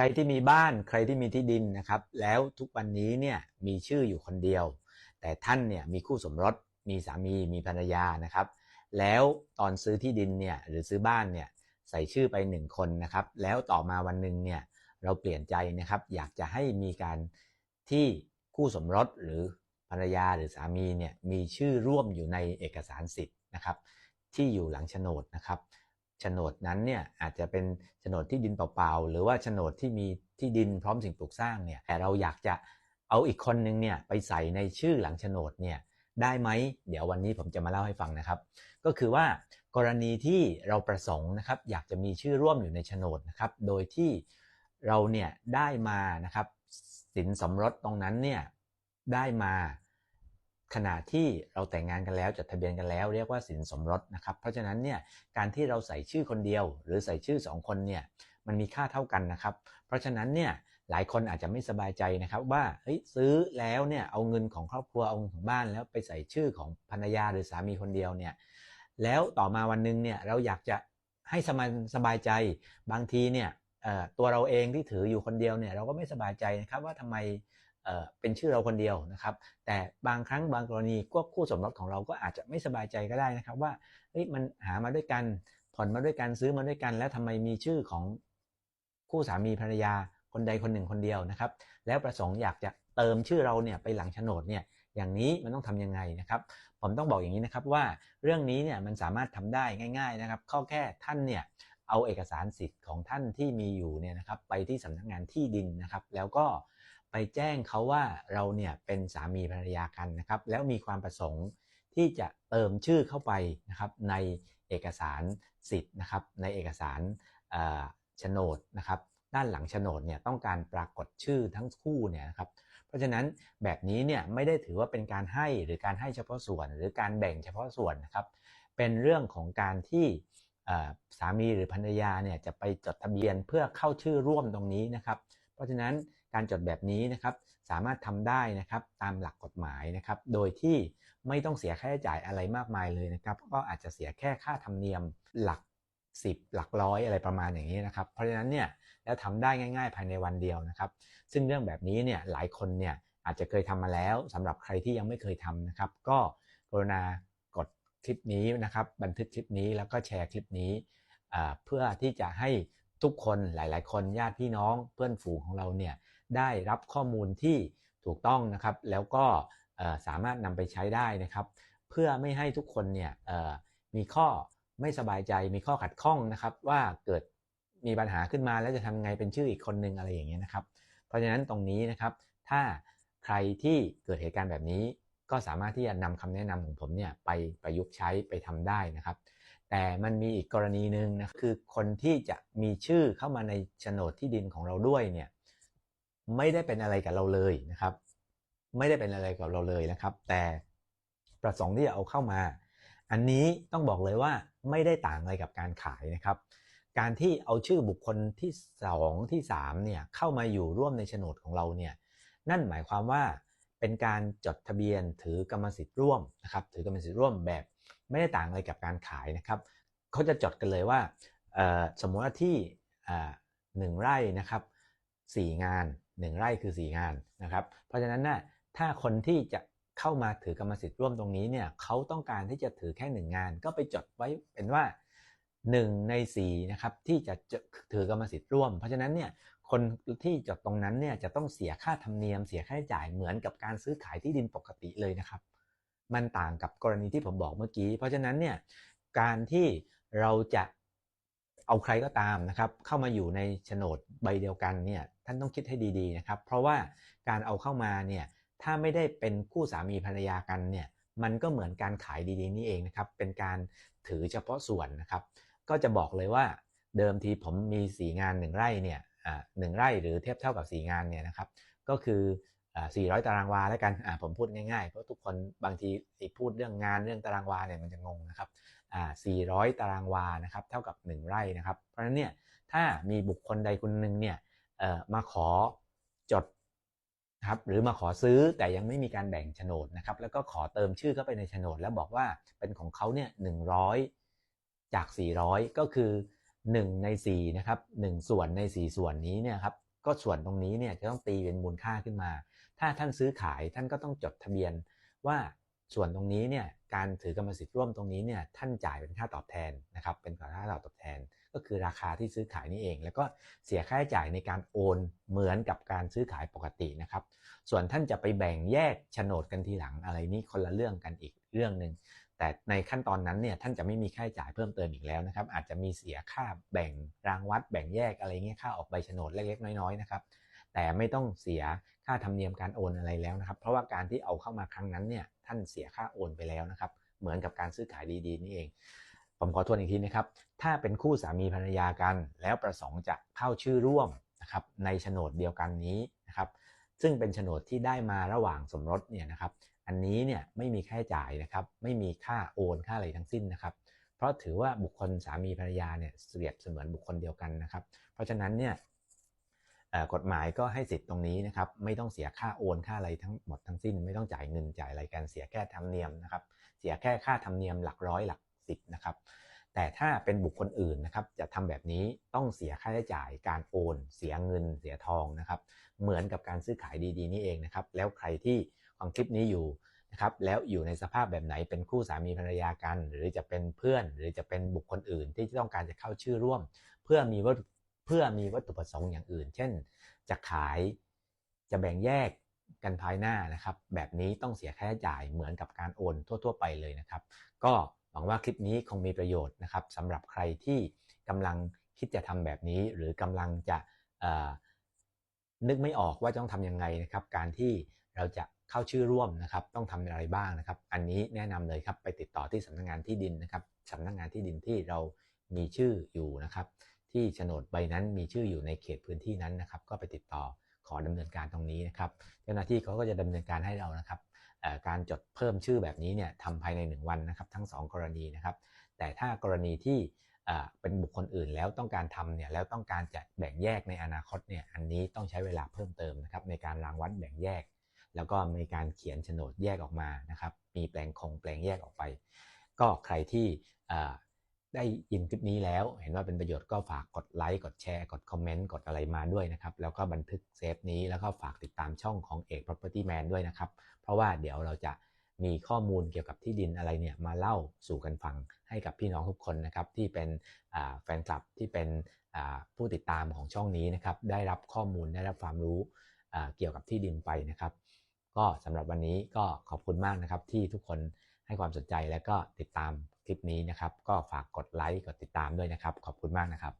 รที่มีบ้านใครที่มีที่ดินนะครับ แล้วทุกวันนี้เนี่ยมีชื่ออยู่คนเดียว แต่ท่านเนี่ยมีคู่สมรสมีสามีมีภรรยานะครับ แล้วตอนซื้อที่ดินเนี่ยหรือซื้อบ้านเนี่ยใส่ชื่อไปหนึ่งคนนะครับ แล้วต่อมาวันหนึ่งเนี่ยเราเปลี่ยนใจนะครับ อยากจะให้มีการที่คู่สมรสหรือภรรยาหรือสามีเนี่ยมีชื่อร่วมอยู่ในเอกสารสิทธิ์นะครับ ที่อยู่หลังโฉนดนะครับ โฉนดนั้นเนี่ยอาจจะเป็นโฉนดที่ดินเปล่าๆ หรือว่าโฉนดที่มีที่ดินพร้อมสิ่งปลูกสร้างเนี่ยแต่เราอยากจะเอาอีกคนนึงเนี่ยไปใส่ในชื่อหลังโฉนดเนี่ยได้ไหมเดี๋ยววันนี้ผมจะมาเล่าให้ฟังนะครับ ก็คือว่ากรณีที่เราประสงค์นะครับอยากจะมีชื่อร่วมอยู่ในโฉนดนะครับโดยที่เราเนี่ยได้มานะครับสินสมรสตรงนั้นเนี่ยได้มา ขณะที่เราแต่งงานกันแล้วจดทะเบียนกันแล้ว เรียกว่าสินสมรสนะครับ เพราะฉะนั้นเนี่ยการที่เราใส่ชื่อคนเดียว หรือใส่ชื่อสองคนเนี่ยมันมีค่าเท่ากันนะครับ เพราะฉะนั้นเนี่ยหลายคนอาจจะไม่สบายใจนะครับว่าเฮ้ยซื้อแล้วเนี่ยเอาเงินของครอบครัวเอาเงินของบ้านแล้วไปใส่ชื่อของภรรยาหรือสามีคนเดียวเนี่ยแล้วต่อมาวันหนึ่งเนี่ยเราอยากจะให้สบายสบายใจบางทีเนี่ยตัวเราเองที่ถืออยู่คนเดียวเนี่ยเราก็ไม่สบายใจนะครับว่าทำไม เป็นชื่อเราคนเดียวนะครับ แต่บางครั้งบางกรณีควบคู่สมรสของเราก็อาจจะไม่สบายใจก็ได้นะครับ ว่าเฮ้ยมันหามาด้วยกันผ่อนมาด้วยกันซื้อมาด้วยกัน แล้วทำไมมีชื่อของคู่สามีภรรยาคนใดคนหนึ่งคนเดียวนะครับ แล้วประสงค์อยากจะเติมชื่อเราเนี่ยไปหลังโฉนดเนี่ยอย่างนี้มันต้องทำยังไงนะครับ ผมต้องบอกอย่างนี้นะครับว่าเรื่องนี้เนี่ยมันสามารถทำได้ง่าย ๆนะครับข้อแค่ท่านเนี่ยเอาเอกสารสิทธิ์ของท่านที่มีอยู่เนี่ยนะครับไปที่สำนักงานที่ดินนะครับ แล้วก็ ไปแจ้งเขาว่าเราเนี่ยเป็นสามีภรรยากันนะครับ แล้วมีความประสงค์ที่จะเติมชื่อเข้าไปนะครับในเอกสารสิทธิ์นะครับ ในเอกสารโฉนดนะครับด้านหลังโฉนดเนี่ยต้องการปรากฏชื่อทั้งคู่เนี่ยนะครับเพราะฉะนั้นแบบนี้เนี่ยไม่ได้ถือว่าเป็นการให้หรือการให้เฉพาะส่วน หรือการแบ่งเฉพาะส่วนนะครับ เป็นเรื่องของการที่สามีหรือภรรยาเนี่ยจะไปจดทะเบียนเพื่อเข้าชื่อร่วมตรงนี้นะครับ เพราะฉะนั้น การจดแบบนี้นะครับสามารถทำได้นะครับตามหลักกฎหมายนะครับโดยที่ไม่ต้องเสียค่าใช้จ่ายอะไรมากมายเลยนะครับก็อาจจะเสียแค่ค่าธรรมเนียมหลัก 10 หลักร้อยอะไรประมาณอย่างนี้นะครับเพราะฉะนั้นเนี่ยแล้วทำได้ง่ายๆ ภายในวันเดียวนะครับซึ่งเรื่องแบบนี้เนี่ยหลายคนเนี่ยอาจจะเคยทำมาแล้วสำหรับใครที่ยังไม่เคยทำนะครับก็กรุณากดคลิปนี้นะครับบันทึกคลิปนี้แล้วก็แชร์คลิปนี้เพื่อที่จะให้ ทุกคนหลาย ๆ คนญาติพี่น้องเพื่อนฝูงของเราเนี่ยได้รับข้อมูลที่ถูกต้องนะครับ แล้วก็สามารถนำไปใช้ได้นะครับ เพื่อไม่ให้ทุกคนเนี่ยมีข้อไม่สบายใจมีข้อขัดข้องนะครับ ว่าเกิดมีปัญหาขึ้นมาแล้วจะทำไงเป็นชื่ออีกคนนึงอะไรอย่างเงี้ยนะครับ เพราะฉะนั้นตรงนี้นะครับ ถ้าใครที่เกิดเหตุการณ์แบบนี้ ก็สามารถที่จะนำคำแนะนำของผมเนี่ยไปประยุกต์ใช้ไปทำได้นะครับ แต่มันมีอีกกรณีหนึ่งนะคือคนที่จะมีชื่อเข้ามาในโฉนดที่ดินของเราด้วยเนี่ยไม่ได้เป็นอะไรกับเราเลยนะครับ ไม่ได้เป็นอะไรกับเราเลยนะครับ แต่ประสงค์ที่จะเอาเข้ามา อันนี้ต้องบอกเลยว่าไม่ได้ต่างอะไรกับการขายนะครับ การที่เอาชื่อบุคคลที่สองที่สามเนี่ยเข้ามาอยู่ร่วมในโฉนดของเราเนี่ยนั่นหมายความว่าเป็นการจดทะเบียนถือกรรมสิทธิ์ร่วมนะครับถือกรรมสิทธิ์ร่วมแบบ ไม่ได้ต่างอะไรกับการขายนะครับเขาจะจดกันเลยว่าสมมติว่าที่หนึ่งไร่นะครับสี่งานหนึ่งไร่คือสี่งานนะครับ เพราะฉะนั้นน่ะถ้าคนที่จะเข้ามาถือกรรมสิทธิ์ร่วมตรงนี้เนี่ยเขาต้องการที่จะถือแค่หนึ่งงาน ก็ไปจดไว้เป็นว่าหนึ่งในสี่นะครับที่จะจะถือกรรมสิทธิ์ร่วม เพราะฉะนั้นเนี่ยคนที่จดตรงนั้นเนี่ยจะต้องเสียค่าธรรมเนียมเสียค่าใช้จ่ายเหมือนกับการซื้อขายที่ดินปกติเลยนะครับ มันต่างกับกรณีที่ผมบอกเมื่อกี้ เพราะฉะนั้นเนี่ยการที่เราจะเอาใครก็ตามนะครับเข้ามาอยู่ในโฉนดใบเดียวกันเนี่ยท่านต้องคิดให้ดีๆนะครับ เพราะว่าการเอาเข้ามาเนี่ยถ้าไม่ได้เป็นคู่สามีภรรยากันเนี่ยมันก็เหมือนการขายดีๆนี่เองนะครับเป็นการถือเฉพาะส่วนนะครับ ก็จะบอกเลยว่าเดิมทีผมมีสีงานหนึ่งไร่เนี่ยหนึ่งไร่หรือเทียบเท่ากับสีงานเนี่ยนะครับ ก็คือ 400 ตารางวาแล้วกันผมพูดง่ายๆ เพราะทุกคนบางทีพูดเรื่องงานเรื่องตารางวาเนี่ยมันจะงงนะครับ400 ตารางวานะครับเท่ากับ 1 ไร่นะครับ เพราะฉะนั้นเนี่ยถ้ามีบุคคลใดคนหนึ่งเนี่ยมาขอจดครับหรือมาขอซื้อแต่ยังไม่มีการแบ่งโฉนดนะครับ แล้วก็ขอเติมชื่อเข้าไปในโฉนด แล้วบอกว่าเป็นของเขาเนี่ย100จาก 400 ก็คือ 1 ใน4นะครับ1ส่วนใน 4 ส่วนนี้เนี่ยครับ ก็ส่วนตรงนี้เนี่ยจะต้องตีเป็นมูลค่าขึ้นมา ถ้าท่านซื้อขายท่านก็ต้องจดทะเบียนว่าส่วนตรงนี้เนี่ยการถือกรรมสิทธิ์ร่วมตรงนี้เนี่ยท่านจ่ายเป็นค่าตอบแทนนะครับเป็นค่าตอบแทน ก็คือราคาที่ซื้อขายนี่เอง แล้วก็เสียค่าใช้จ่ายในการโอนเหมือนกับการซื้อขายปกตินะครับ ส่วนท่านจะไปแบ่งแยกโฉนดกันทีหลังอะไรนี่คนละเรื่องกันอีกเรื่องหนึ่ง แต่ในขั้นตอนนั้นเนี่ยท่านจะไม่มีค่าใช้จ่ายเพิ่มเติมอีกแล้วนะครับ อาจจะมีเสียค่าแบ่งรางวัด แบ่งแยกอะไรเงี้ยค่าออกใบโฉนดเล็กๆน้อยๆนะครับ แต่ไม่ต้องเสียค่าธรรมเนียมการโอนอะไรแล้วนะครับ เพราะว่าการที่เอาเข้ามาครั้งนั้นเนี่ยท่านเสียค่าโอนไปแล้วนะครับ เหมือนกับการซื้อขายดีๆนี่เอง ผมขอทวนอีกทีนะครับ ถ้าเป็นคู่สามีภรรยากัน แล้วประสงค์จะเข้าชื่อร่วมนะครับในโฉนดเดียวกันนี้นะครับ ซึ่งเป็นโฉนดที่ได้มาระหว่างสมรสเนี่ยนะครับ อันนี้เนี่ยไม่มีค่าใช้จ่ายนะครับ ไม่มีค่าโอนค่าอะไรทั้งสิ้นนะครับ เพราะถือว่าบุคคลสามีภรรยาเนี่ยเสียบเสมือนบุคคลเดียวกันนะครับ เพราะฉะนั้นเนี่ยกฎหมายก็ให้สิทธิ์ตรงนี้นะครับ ไม่ต้องเสียค่าโอนค่าอะไรทั้งหมดทั้งสิ้น ไม่ต้องจ่ายเงินจ่ายอะไรกันเสียแค่ธรรมเนียมนะครับ เสียแค่ค่าธรรมเนียมหลักร้อยหลักสิบนะครับ แต่ถ้าเป็นบุคคลอื่นนะครับ จะทำแบบนี้ต้องเสียค่าใช้จ่ายการโอน เสียเงิน เสียทองนะครับ เหมือนกับการซื้อขายดีๆนี่เองนะครับ แล้วใครที่ ฟังคลิปนี้อยู่นะครับแล้วอยู่ในสภาพแบบไหนเป็นคู่สามีภรรยากัน หรือจะเป็นเพื่อน หรือจะเป็นบุคคลอื่นที่ต้องการจะเข้าชื่อร่วม เพื่อมีวัตเพื่อมีวัตถุประสงค์อย่างอื่น เช่น จะขายจะแบ่งแยกกันภายหน้านะครับ แบบนี้ต้องเสียค่าใช้จ่ายเหมือนกับการโอนทั่ว ๆ ไปเลยนะครับ ก็หวังว่าคลิปนี้คงมีประโยชน์นะครับสำหรับใครที่กำลังคิดจะทำแบบนี้ หรือกำลังจะ นึกไม่ออกว่าต้องทำยังไงนะครับ การที่เราจะเข้าชื่อร่วมนะครับ ต้องทำอะไรบ้างนะครับ อันนี้แนะนำเลยครับ ไปติดต่อที่สำนักงงานที่ดินนะครับสำนักงงานที่ดินที่เรามีชื่ออยู่นะครับ ที่โฉนดใบนั้นมีชื่ออยู่ในเขตพื้นที่นั้นนะครับ ก็ไปติดต่อขอดำเนินการตรงนี้นะครับ เจ้าหน้าที่เขาก็จะดำเนินการให้เรานะครับการจดเพิ่มชื่อแบบนี้เนี่ยทำภายใน 1 วันนะครับ ทั้ง 2 กรณีนะครับ แต่ถ้ากรณีที่ เป็นบุคคลอื่นแล้วต้องการทำเนี่ยแล้วต้องการจะแบ่งแยกในอนาคตเนี่ยอันนี้ต้องใช้เวลาเพิ่มเติมนะครับในการรางวัดแบ่งแยก แล้วก็มีการเขียนโฉนดแยกออกมานะครับมีแปลงคงแปลงแยกออกไป ก็ใครที่ได้ยินคลิปนี้แล้ว เห็นว่าเป็นประโยชน์ก็ฝากกดไลค์กดแชร์กดคอมเมนต์กดอะไรมาด้วยนะครับแล้วก็บันทึกเซฟนี้แล้วก็ฝากติดตามช่องของเอก Property Man ด้วยนะครับเพราะว่าเดี๋ยวเราจะ มีข้อมูลเกี่ยวกับที่ดินอะไรเนี่ยมาเล่าสู่กันฟังให้กับพี่น้องทุกคนนะครับที่เป็นแฟนคลับที่เป็นผู้ติดตามของช่องนี้นะครับได้รับข้อมูลได้รับความรู้เกี่ยวกับที่ดินไปนะครับ ก็สำหรับวันนี้ก็ขอบคุณมากนะครับที่ทุกคนให้ความสนใจและก็ติดตามคลิปนี้นะครับ ก็ฝากกดไลค์กดติดตามด้วยนะครับ ขอบคุณมากนะครับ